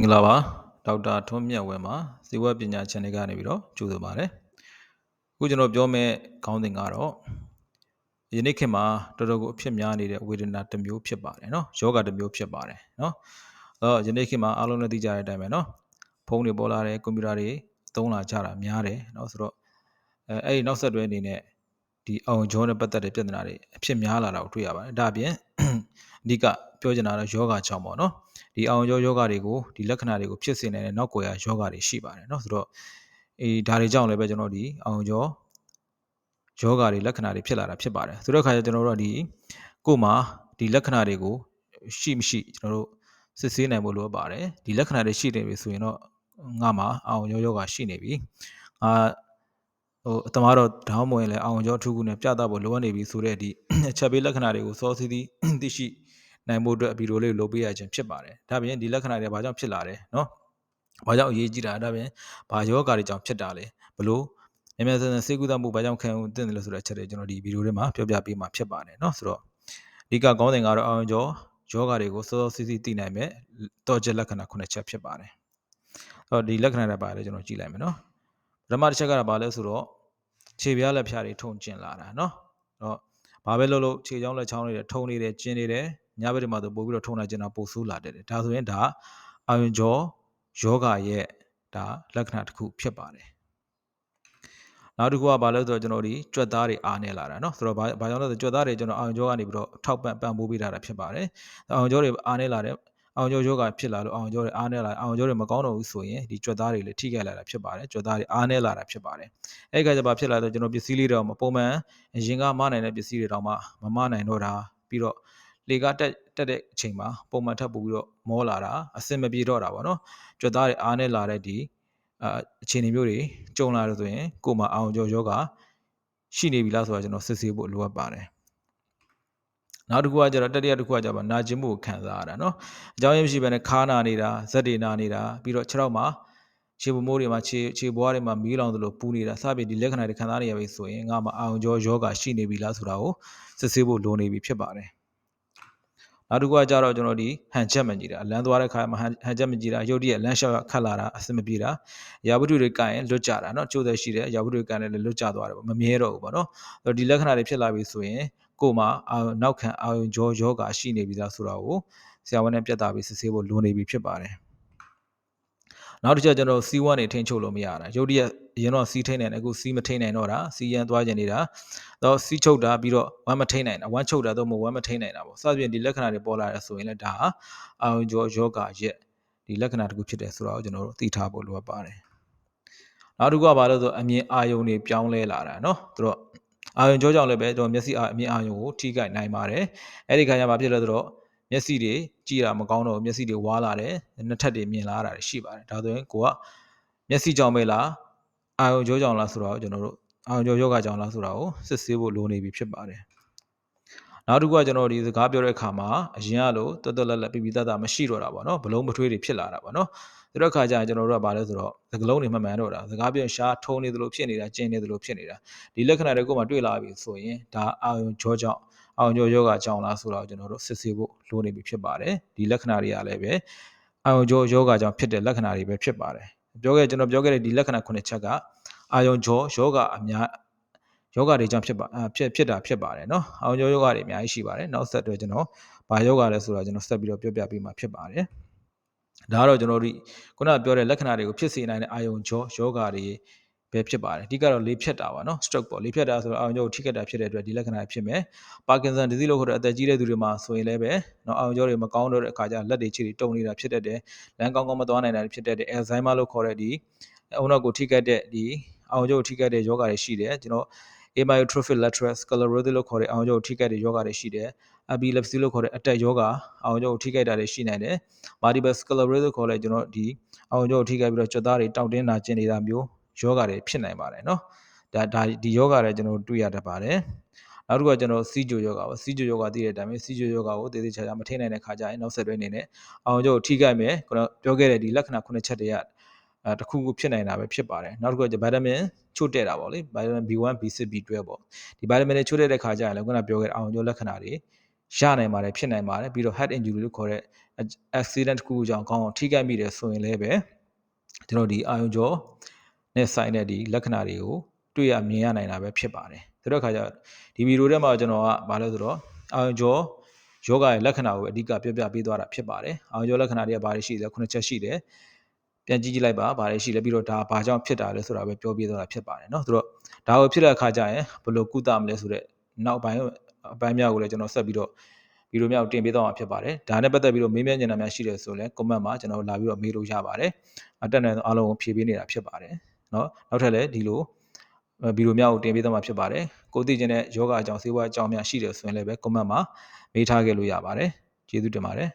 မင်္ဂလာပါဒေါက်တာထွန်းမြတ်ဝင်းပါဇီဝပညာ channel ကနေပြီးတော့ကြိုဆိုပါရစေအခုကျွန်တော်ပြောမယ့်ခေါင်းစဉ်ကတော့ယနေ့ခေတ်မှာတော်တော်ကိုအဖြစ်များနေတဲ့ဝေဒနာတစ်မျိုးဖြစ်ပါတယ်เนาะယောဂတစ်မျိုးဖြစ်ပါတယ်เนาะအဲတော့ယနေ့ခေတ်မှာအားလုံးလည်းသိကြတဲ့အတိုင်းပဲเนาะဖုန်းတွေပေါ်လာတယ်ကွန်ပျူတာတွေသုံးလာကြတာများတယ်เนาะဆိုတော့အဲအဲ့ဒီနောက်ဆက်တွဲအနေနဲ့ဒီအောင်ဂျောနဲ့ပတ်သက်တဲ့ပြဿနာတွေအဖြစ်များလာတာကိုတွေ့ရပါတယ်ဒါအပြင်အဓိက ပြောချင်တာတော့ယောဂကြောင့်ပေါ့နော်ဒီအောင်ကျော်ယောဂတွေကိုဒီလက္ခဏာတွေကိုဖြစ်စေနေတဲ့နောက်ကွယ်ရယောဂတွေရှိပါတယ်နော်ဆိုတော့အေးဒါတွေကြောင့်လည်းပဲကျွန်တော်ဒီအောင်ကျော်ယောဂတွေလက္ခဏာတွေဖြစ်လာတာဖြစ်ပါတယ်ဆိုတော့အခါကျကျွန်တော်တို့ကဒီကိုယ်မှာဒီလက္ခဏာတွေကိုရှိမရှိကျွန်တော်တို့စစ်ဆေးနိုင်ဖို့လိုအပ်ပါတယ်ဒီလက္ခဏာတွေရှိနေပြီဆိုရင်တော့ငါမှာအောင်ရောယောဂရှိနေပြီငါဟိုအတမားတော့ဒေါင်းမဝင်လဲအောင်ရောထူးကူနဲ့ပြသဖို့လိုအပ်နေပြီဆိုတဲ့ဒီအချက်ပေးလက္ခဏာတွေကိုစောစီးသီးသိရှိ နိုင်ဖို့အတွက်ဗီဒီယိုလေးကိုလုပ်ပေးရခြင်းဖြစ်ပါတယ်။ဒါပြင်ဒီလက္ခဏာတွေဘာကြောင့်ဖြစ်လာလဲနော်။ဘာကြောင့်အရေးကြီးတာဒါပြင်ဘာယောဂါတွေကြောင့်ဖြစ်တာလဲဘလို့မြဲမြဲဆန်းဆန်းစေကူတမှုဘာကြောင့်ခံယူသင့်တယ်လို့ဆိုတဲ့အချက်တွေကျွန်တော်ဒီဗီဒီယိုထဲမှာပြောပြပေးမှာဖြစ်ပါတယ်နော်ဆိုတော့အဓိကကောင်းတဲ့ကတော့အောင်ကျော်ယောဂါတွေကိုစောစောစီးစီးသိနိုင်မဲ့တော့ချက်လက္ခဏာ9ချက်ဖြစ်ပါတယ်။အဲ့တော့ဒီလက္ခဏာတွေပါလဲကျွန်တော်ကြည့်လိုက်မယ်နော်။ပထမတစ်ချက်ကတော့ဘာလဲဆိုတော့ခြေပြားလက်ဖြားတွေထုံကျင်လာတာနော်။အဲ့တော့ဘာပဲလုပ်လို့ခြေချောင်းလက်ချောင်းတွေထုံနေတယ်ကျင်နေတယ် ညဘက်တွေမှာဆိုပို့ပြီးတော့ထုံလာကျင်တာပိုဆိုးလာတယ်ဒါဆိုရင်ဒါအာယွန်ကြောယောဂရဲ့ဒါလက္ခဏာတစ်ခုဖြစ်ပါတယ်နောက်တစ်ခုကဘာလဲဆိုတော့ကျွန်တော်ဒီကြွက်သားတွေအားနေလာတာเนาะဆိုတော့ဘာဘာကြောင့်လဲဆိုကြွက်သားတွေကျွန်တော်အာယွန်ကြောကနေပြီးတော့ထောက်ပံ့ပံ့ပိုးပေးထားတာဖြစ်ပါတယ်အာယွန်ကြောတွေအားနေလာတဲ့အောင်ကျော်ယောဂဖြစ်လာလို့အောင်ကျော်တွေအားနေလာအောင်ကျော်တွေမကောင်းတော့ဘူးဆိုရင်ဒီကြွက်သားတွေလည်းထိခိုက်လာတာဖြစ်ပါတယ်ကြွက်သားတွေအားနေလာတာဖြစ်ပါတယ်အဲ့ကကြပါဖြစ်လာတော့ကျွန်တော်ပစ္စည်းလေးတော့မပုံမှန်ရင်ကမနိုင်တဲ့ပစ္စည်းတွေတော့မှမမနိုင်တော့တာပြီးတော့ လေကတက်တက်တဲ့အချိန်မှာပုံမှန်ထပ်ပို့ပြီးတော့မောလာတာအဆင်မပြေတော့တာပေါ့နော်ကြွက်သားတွေအားနေလာတဲ့ဒီအအခြေအနေမျိုးတွေကြုံလာလို့ဆိုရင်ကိုယ်မှာအောင်ကျော်ယောဂရှိနေပြီလားဆိုတာကျွန်တော်စစ်ဆေးဖို့လိုအပ်ပါတယ်နောက်တစ်ခုကကျတော့တတိယတစ်ခုကကျတော့နာကျင်မှုကိုခံစားရတာเนาะအကြောင်းရင်းမရှိဘဲနဲ့ခါနာနေတာဇက်တွေနာနေတာပြီးတော့ခြေထောက်မှာခြေပမိုးတွေမှာခြေခြေဘွားတွေမှာမီးလောင်သလိုပူနေတာစပြီးဒီလက္ခဏာတွေခံစားနေရပြီဆိုရင်ငါမှာအာရုံကြောယောဂရှိနေပြီလားဆိုတာကိုစစ်ဆေးဖို့လိုနေပြီဖြစ်ပါတယ် နောက်တစ်ခုကကြတော့ကျွန်တော်ဒီဟန်ချက်မကြည့်တာလမ်းသွားတဲ့ခါမှာဟန်ချက်မကြည့်တာရုပ်တရက်လမ်းလျှောက်ခတ်လာတာအဆင်မပြေတာရာဘုတုတွေကရင်လွတ်ကြတာเนาะချိုးသက်ရှိတယ်ရာဘုတုတွေကလည်းလွတ်ကြသွားတယ်ပေါ့မမြဲတော့ဘူးပေါ့เนาะဒီလက္ခဏာတွေဖြစ်လာပြီဆိုရင်ကိုယ်မှာအာနောက်ခံအာယုံကြောယောဂရှိနေပြီလားဆိုတာကိုဆရာဝန်နဲ့ပြတ်သားပြီးစစ်ဆေးဖို့လိုနေပြီဖြစ်ပါတယ် နောက်တစ်ချက်ကျွန်တော်စီးဝမ်းနေထိန်းချုပ်လို့မရတာရုပ်တရက်အရင်တော့စီးထိန်းနိုင်တယ်အခုစီးမထိန်းနိုင်တော့တာစီးရန်သွားကျင်နေတာတော့စီးချုပ်တာပြီးတော့ဝမ်းမထိန်းနိုင်တာဝမ်းချုပ်တာတော့မဟုတ်ဝမ်းမထိန်းနိုင်တာပေါ့စသဖြင့်ဒီလက္ခဏာတွေပေါ်လာတယ်ဆိုရင်လည်းဒါဟာအာယုံကြောယောဂရဲ့ဒီလက္ခဏာတခုဖြစ်တယ်ဆိုတော့ကျွန်တော်တို့သိထားဖို့လိုအပ်ပါတယ်နောက်တစ်ခုကဘာလို့ဆိုအမြင်အာယုံတွေပြောင်းလဲလာတာเนาะသူတို့အာယုံကြောကြောင့်လည်းပဲကျွန်တော်မျက်စိအမြင်အာယုံကိုထိခိုက်နိုင်ပါတယ်အဲ့ဒီခါကျမှဖြစ်လို့ဆိုတော့ မျက်စိတွေကြည့်တာမကောင်းတော့မျက်စိတွေဝါလာတယ်နှစ်ထပ်တွေမြင်လာတာတွေရှိပါတယ်ဒါဆိုရင်ကိုကမျက်စိကြောင့်ပဲလားအာယုံကြောကြောင့်လားဆိုတော့ကျွန်တော်တို့အာယုံကြောယောဂကြောင့်လားဆိုတာကိုစစ်ဆေးဖို့လိုနေပြီဖြစ်ပါတယ်နောက်တစ်ခုကကျွန်တော်ဒီစကားပြောတဲ့အခါမှာအရင်ကလို့တော်တော်လက်လက်ပြပြတတ်တာမရှိတော့တာပေါ့နော်ဘလုံးမထွေးတွေဖြစ်လာတာပေါ့နော် ဆိုတော့ခါကျရင်ကျွန်တော်တို့ကဘာလဲဆိုတော့သကလုံးတွေမှန်မှန်တော့တာစကားပြောရှားထုံနေသလိုဖြစ်နေတာကျင်းနေသလိုဖြစ်နေတာဒီလက္ခဏာတွေကိုမှတွေ့လာပြီဆိုရင်ဒါအာယုံကြောကြောင့်အာယုံကြောယောဂကြောင့်လားဆိုတော့ကျွန်တော်တို့စစ်ဆေးဖို့လိုနေပြီဖြစ်ပါတယ်ဒီလက္ခဏာတွေကလည်းပဲအာယုံကြောယောဂကြောင့်ဖြစ်တဲ့လက္ခဏာတွေပဲဖြစ်ပါတယ်ပြောခဲ့ကျွန်တော်ပြောခဲ့တဲ့ဒီလက္ခဏာ9ချက်ကအာယုံကြောယောဂအများယောဂတွေကြောင့်ဖြစ်ပါဖြစ်ဖြစ်တာဖြစ်ပါတယ်เนาะအောင်ကျော်ယောဂတွေအများကြီးရှိပါတယ်နောက်ဆက်တွဲကျွန်တော်ဘာယောဂလဲဆိုတာကျွန်တော်ဆက်ပြီးတော့ပြောပြပေးမှာဖြစ်ပါတယ် ဒါကတော့ကျွန်တော်တို့ခုနပြောတဲ့လက္ခဏာတွေကိုဖြစ်စေနိုင်တဲ့အာယုံကြောယောဂတွေပဲဖြစ်ပါတယ်အဓိကတော့လေဖြတ်တာပါနော် stroke ပေါ့လေဖြတ်တာဆိုတော့အာရုံကြောကိုထိခိုက်တာဖြစ်တဲ့အတွက်ဒီလက္ခဏာဖြစ်မယ်ပါကင်ဆန် disease လို့ခေါ်တဲ့အသက်ကြီးတဲ့သူတွေမှာဆိုရင်လည်းပဲနော်အာရုံကြောတွေမကောင်းတော့တဲ့အခါကျလက်တွေခြေတွေတုံနေတာဖြစ်တတ်တယ်လမ်းကောင်းကောင်းမသွားနိုင်တာဖြစ်တတ်တယ် Alzheimer လို့ခေါ်တဲ့ဒီအုံနောက်ကိုထိခိုက်တဲ့ဒီအာရုံကြောကိုထိခိုက်တဲ့ယောဂတွေရှိတယ်ကျွန်တော် amyotrophic lateral sclerosis လို့ခေါ်တဲ့အောင်ကြောကိုထိခိုက်တဲ့ယောဂါတွေရှိတယ် epilepsy လို့ခေါ်တဲ့အတက်ယောဂါအောင်ကြောကိုထိခိုက်တာတွေရှိနိုင်တယ် multiple sclerosis လို့ခေါ်တဲ့ကျွန်တော်ဒီအောင်ကြောကိုထိခိုက်ပြီးတော့ကြွက်သားတွေတောင့်တင်းတာကျင်နေတာမျိုးယောဂါတွေဖြစ်နိုင်ပါတယ်နော်ဒါဒါဒီယောဂါတွေကျွန်တော်တွေ့ရတတ်ပါတယ်ောက်တစ်ခုကကျွန်တော်စီဂျိုယောဂါပါစီဂျိုယောဂါသိတဲ့အတိုင်းပဲစီဂျိုယောဂါကိုတည်တည်ချာချာမထိနိုင်တဲ့ခါကျရင်နောက်ဆက်တွဲနေနဲ့အောင်ကျုပ်ထိခိုက်မယ်ကျွန်တော်ပြောခဲ့တဲ့ဒီလက္ခဏာခုနှစ်ချက်တည်းက အဲတစ်ခုခုဖြစ်နိုင်တာပဲဖြစ်ပါတယ်နောက်တစ်ခုကဗိုက်တာမင်ချို့တဲ့တာပေါ့လေဗိုက်တာမင် B1 B6 B12 ပေါ့ဒီဗိုက်တာမင်တွေချို့တဲ့တဲ့ခါကျရင်လည်းခုနပြောခဲ့တဲ့အောင်ကျုပ်လက္ခဏာတွေရနိုင်ပါတယ်ဖြစ်နိုင်ပါတယ်ပြီးတော့ head injury လို့ခေါ်တဲ့ accident တစ်ခုခုကြောင့်ခေါင်းကိုထိခိုက်မိတယ်ဆိုရင်လည်းပဲကျွန်တော်ဒီအာယုံကြောနဲ့ဆိုင်တဲ့ဒီလက္ခဏာတွေကိုတွေ့ရမြင်ရနိုင်တာပဲဖြစ်ပါတယ်။ဒါတော့ခါကျဒီဗီဒီယိုထဲမှာကျွန်တော်ကဘာလဲဆိုတော့အာယုံကြောယောဂရဲ့လက္ခဏာကိုအဓိကပြောပြပေးသွားတာဖြစ်ပါတယ်။အာယုံကြောလက္ခဏာတွေကဘာတွေရှိလဲခုနှစ်ချက်ရှိတယ်။ ပြန်ကြည့်ကြည့်လိုက်ပါဘာတွေရှိလဲပြီးတော့ဒါဘာကြောင့်ဖြစ်တာလဲဆိုတာပဲပြောပြသွားတာဖြစ်ပါတယ်เนาะဆိုတော့ဒါကိုဖြစ်တဲ့အခါကျရင်ဘယ်လိုကုသမလဲဆိုတော့နောက်ပိုင်းအပိုင်းများကိုလည်းကျွန်တော်ဆက်ပြီးတော့ဗီဒီယိုများကိုတင်ပေးသွားမှာဖြစ်ပါတယ်ဒါနဲ့ပတ်သက်ပြီးတော့မေးမြန်းချင်တာများရှိတယ်ဆိုလည်း comment မှာကျွန်တော်လာပြီးတော့မေးလို့ရပါတယ်အတက်နဲ့အားလုံးကိုဖြည့်ပေးနေတာဖြစ်ပါတယ်เนาะနောက်ထပ်လည်းဒီလိုဗီဒီယိုများကိုတင်ပေးသွားမှာဖြစ်ပါတယ်ကိုသိချင်တဲ့ယောဂအကြောင်းဆေးဝါးအကြောင်းများရှိတယ်ဆိုရင်လည်းပဲ comment မှာမေးထားခဲ့လို့ရပါတယ်ကျေးဇူးတင်ပါတယ်